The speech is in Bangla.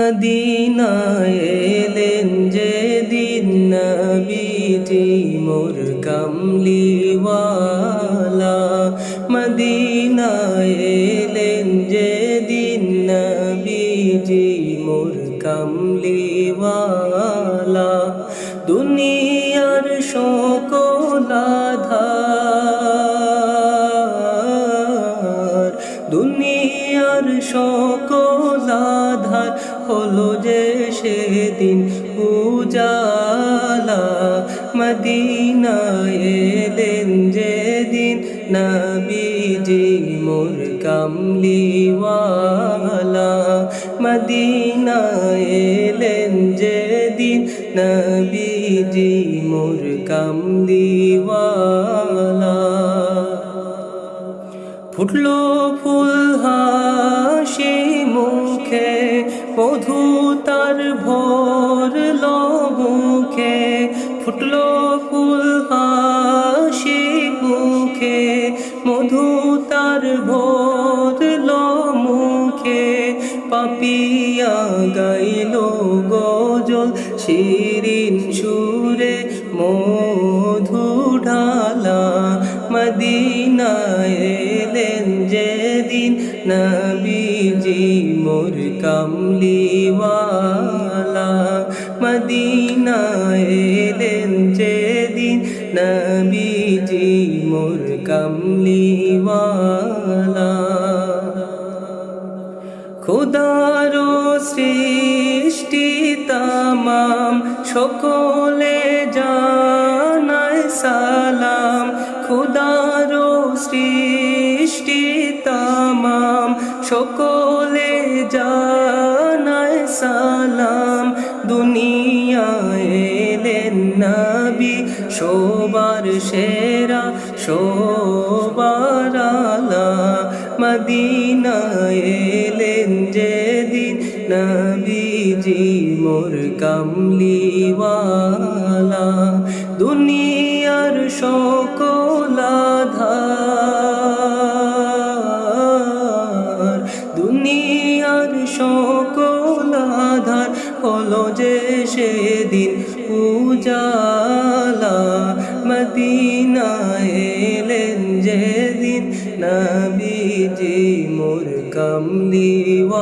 মদিনায় এলেন যে দিন নবীজি মোর কামলিওয়ালা। মদিনায় এলেন যে দিন নবীজি মোর কামলিওয়ালা। দুনিয়ার সকল আধার হলো যে সেদিন উজালা। মদিনায় এলেন যেদিন নবীজি মোর কামলিওয়ালা। মদিনায় এলেন যেদিন নবীজি মোর কামলিওয়ালা। ফুটলো ফুল হাসি মুখে, মধু তার ভরল মুখে ফুটলো ফুল হাসি মুখে, মধু তার ভরল মুখে পাপিয়া গাইল গজল শিরিন সুরে, মধু ঢালা মদিনায়। নবীজি মোর কামলিওয়ালা। মদিনায় এলেন যেদিন নবীজি মোর কামলিওয়ালা। খুদারো সৃষ্টি তামাম, সকলে জানায় সালাম। খুদারো সৃষ্টি সকলে জানায় সালাম। দুনিয়ায় এলেন নবী সবার সেরা সবার আলা। মদিনায় এলেন যেদিন নবীজি মোর কামলিওয়ালা। দুনিয়ার সকল হলো যে সেদিন উজালা মদিনায় এলেন যেদিন নবীজি মোর কামলিওয়ালা।